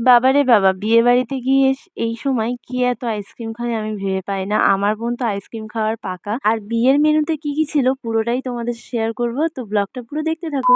বাবারে বাবা বিয়ে বাড়িতে গিয়ে এই সময় কি এত আইসক্রিম খাই আমি ভেবে পাই না। আমার বোন তো আইসক্রিম খাওয়ার পাকা। আর বিয়ের মেনুতে কি কি ছিল পুরোটাই তোমাদের শেয়ার করব। তো ব্লগটা পুরো দেখতে থাকো।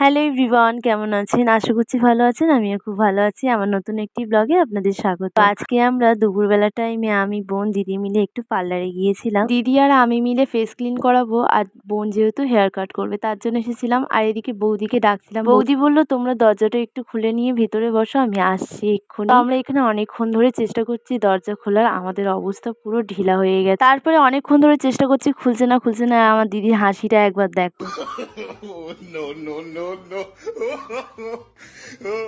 হ্যালো এভরিওয়ান কেমন আছেন? আশা করছি ভালো আছেন আমিও খুব ভালো আছি। আমার নতুন একটি ব্লগে আপনাদের স্বাগত। আজকে আমরা দুপুরবেলা টাইমে আমি বোন দিদি মিলে একটু পার্লারে গিয়েছিলাম। দিদি আর আমি মিলে ফেস ক্লিন করাবো আর বোন যেহেতু হেয়ার কাট করবে তার জন্য এসেছিলাম। আর এদিকে বৌদিকে ডাকছিলাম বৌদি বলল তোমরা দরজাটা একটু খুলে নিয়ে ভেতরে বসো আমি আসছি এক্ষুনি। আমরা এখানে অনেকক্ষণ ধরে চেষ্টা করছি দরজা খোলার আমাদের অবস্থা পুরো ঢিলা হয়ে গেছে। তারপরে অনেকক্ষণ ধরে চেষ্টা করছি খুলছে না খুলছে না আমার দিদির হাসিটা একবার দেখো। Oh, no, no.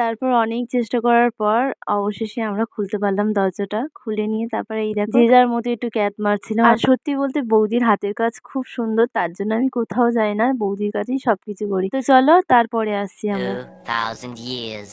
তারপর অনেক চেষ্টা করার পর অবশেষে আমরা খুলতে পারলাম দরজাটা। খুলে নিয়ে তারপরে এই দেখো যে যার মতো একটু ক্যাট মারছিলাম। আর সত্যি বলতে বৌদির হাতের কাজ খুব সুন্দর তার জন্য আমি কোথাও যাই না বৌদির কাছেই সবকিছু করি। তো চলো তারপরে আসছি আমরা। 2000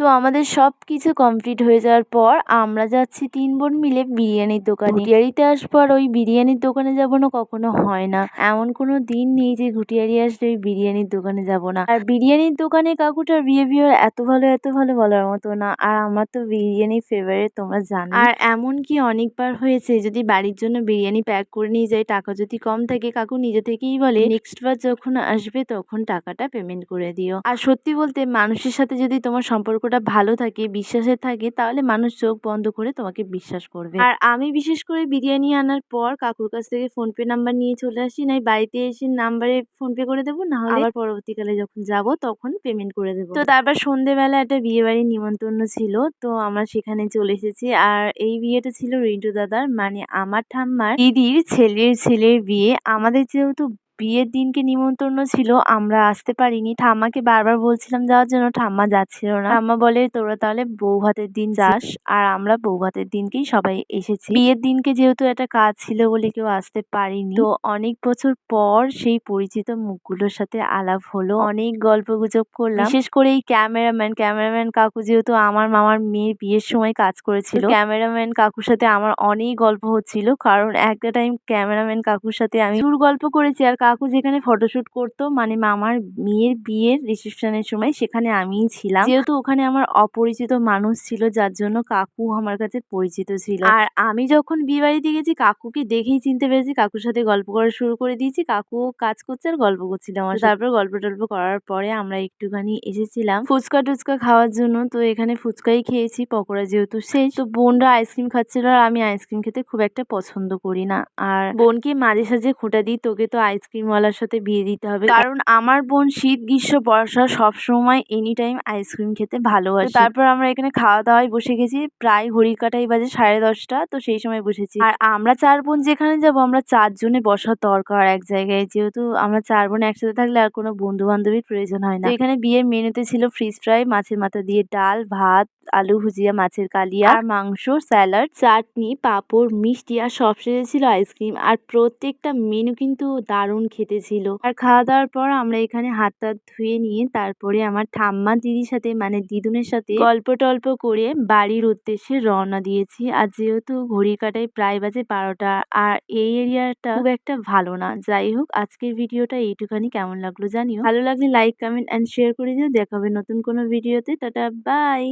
তো আমাদের সব কিছু কমপ্লিট হয়ে যাওয়ার পর আমরা যাচ্ছি তিন বোন মিলে বিরিয়ানির দোকানে। ঘুটিয়ারিতে আসবার ওই বিরিয়ানির দোকানে যাব না কখনো হয় না। এমন কোনো দিন নেই যে ঘুটিয়ারি আসলে ওই বিরিয়ানির দোকানে যাব না। আর বিরিয়ানির দোকানে কাকুটার বিহেভিয়ার এত ভালো এত ভালো বলার মতো না। আর আমার তো বিরিয়ানি ফেভারিট তোমরা জানো আর এমন কি অনেকবার হয়েছে যদি বাড়ির জন্য বিরিয়ানি প্যাক করে নিয়ে যাই টাকা যদি কম থাকে কাকু নিজে থেকেই বলে নেক্সট বার যখন আসবে তখন টাকাটা পেমেন্ট করে দিও। আর সত্যি বলতে মানুষের সাথে যদি তোমার সম্পর্কটা ভালো থাকে বিশ্বাসের থাকে তাহলে মানুষ চোখ বন্ধ করে তোমাকে বিশ্বাস করবে। আর আমি বিশেষ করে বিরিয়ানি আনার পর কাকুর কাছ থেকে ফোন পে নাম্বার নিয়ে চলে আসি নাই বাড়িতে এসে নাম্বারে ফোন পে করে দেবো না হলে আবার পরবর্তীকালে যখন যাব তখন পেমেন্ট করে দেবো। তো তারপর সন্ধেবেলা একটা বিয়ে বাড়ির নিমন্ত্রণ ছিল, তো আমরা সেখানে চলে এসেছি। আর এই বিয়েটা ছিল রিন্টু দাদার মানে আমার ঠাম্মার দিদির ছেলের ছেলের বিয়ে। আমাদের যেহেতু বিয়ের দিনকে নিমন্ত্রণ ছিল আমরা আসতে পারিনি। ঠাম্মাকে বারবার বলছিলাম যাওয়ার জন্য ঠাম্মা যাচ্ছিল না। ঠাম্মা বলে তোরা তাহলে বউ ভাতের দিন যাস আর আমরা বউ ভাতের দিনকেই সবাই এসেছি। বিয়ের দিনকে যেহেতু একটা কাজ ছিল বলে কেউ আসতে পারিনি তো অনেক বছর পর সেই পরিচিত মুখগুলোর সাথে আলাপ হলো। অনেক গল্প গুজব করলাম। বিশেষ করে এই ক্যামেরাম্যান ক্যামেরাম্যান কাকু যেহেতু আমার মামার মেয়ের বিয়ের সময় কাজ করেছিল ক্যামেরাম্যান কাকুর সাথে আমার অনেক গল্প হচ্ছিল। কারণ একটা টাইম ক্যামেরাম্যান কাকুর সাথে আমি সুর গল্প করেছি আর কাকু যেখানে ফটোশুট করতো মানে মামার মেয়ের বিয়ের রিসেপশনের সময় সেখানে আমিই ছিলাম। যেহেতু ওখানে আমার অপরিচিত মানুষ ছিল, যার জন্য কাকু আমার কাছে পরিচিত ছিল। আর আমি যখন বিয়ে বাড়িতে গেছি, কাকুকে দেখেই চিনতে পেরেছি, কাকুর সাথে গল্প করা শুরু করে দিয়েছি। কাকু কাজ করছে আর গল্প করছিল আমার তারপর গল্প টল্প করার পরে আমরা একটুখানি এসেছিলাম ফুচকা টুচকা খাওয়ার জন্য। তো এখানে ফুচকাই খেয়েছি, পকোড়া যেহেতু শেষ। তো বোনরা আইসক্রিম খাচ্ছিল আর আমি আইসক্রিম খেতে খুব একটা পছন্দ করি না। আর বোনকে মাঝে সাঝে খোঁটা দিই, তোকে তো আইসক্রিমওয়ালার সাথে বিয়ে দিতে হবে। কারণ আমার বোন শীত গ্রীষ্ম বর্ষা সব সময় এনি টাইম আইসক্রিম খেতে ভালোবাসে। তারপর আমরা এখানে খাওয়া দাওয়ায় বসে গেছি প্রায় ঘড়ির কাটাই বাজে সাড়ে দশটা তো সেই সময় বসেছি। আর আমরা চার বোন যেখানে যাব আমরা চারজনে বসার দরকার এক জায়গায়। যেহেতু আমরা চার বোন একসাথে থাকলে আর কোনো বন্ধু বান্ধবীর প্রয়োজন হয় না। এখানে বিয়ের মেনুতে ছিল ফ্রিজ ফ্রাই মাছের মাথা দিয়ে ডাল ভাত আলু ভুজিয়া, মাছের কালিয়া আর মাংস, স্যালাড, চাটনি, পাঁপড়, মিষ্টি আর সবশেষে ছিল আইসক্রিম। আর প্রত্যেকটা মেনু কিন্তু দারুণ খেতে ছিল। আর খাওয়া দাওয়ার পর আমরা এখানে হাত টাত ধুয়ে নিয়ে তারপরে আমার ঠাম্মা দিদির সাথে মানে দিদুনের সাথে গল্প টল্প করে বাড়ির উদ্দেশ্যে রওনা দিয়েছি। আর যেহেতু ঘড়ি কাটায় প্রায় বাজে বারোটা, আর এই এরিয়াটা খুব একটা ভালো না। যাই হোক, আজকের ভিডিওটা এইটুখানি। কেমন লাগল জানিও। ভালো লাগলে লাইক কমেন্ট অ্যান্ড শেয়ার করে দিও। দেখা হবে নতুন কোনো ভিডিওতে। Tata bye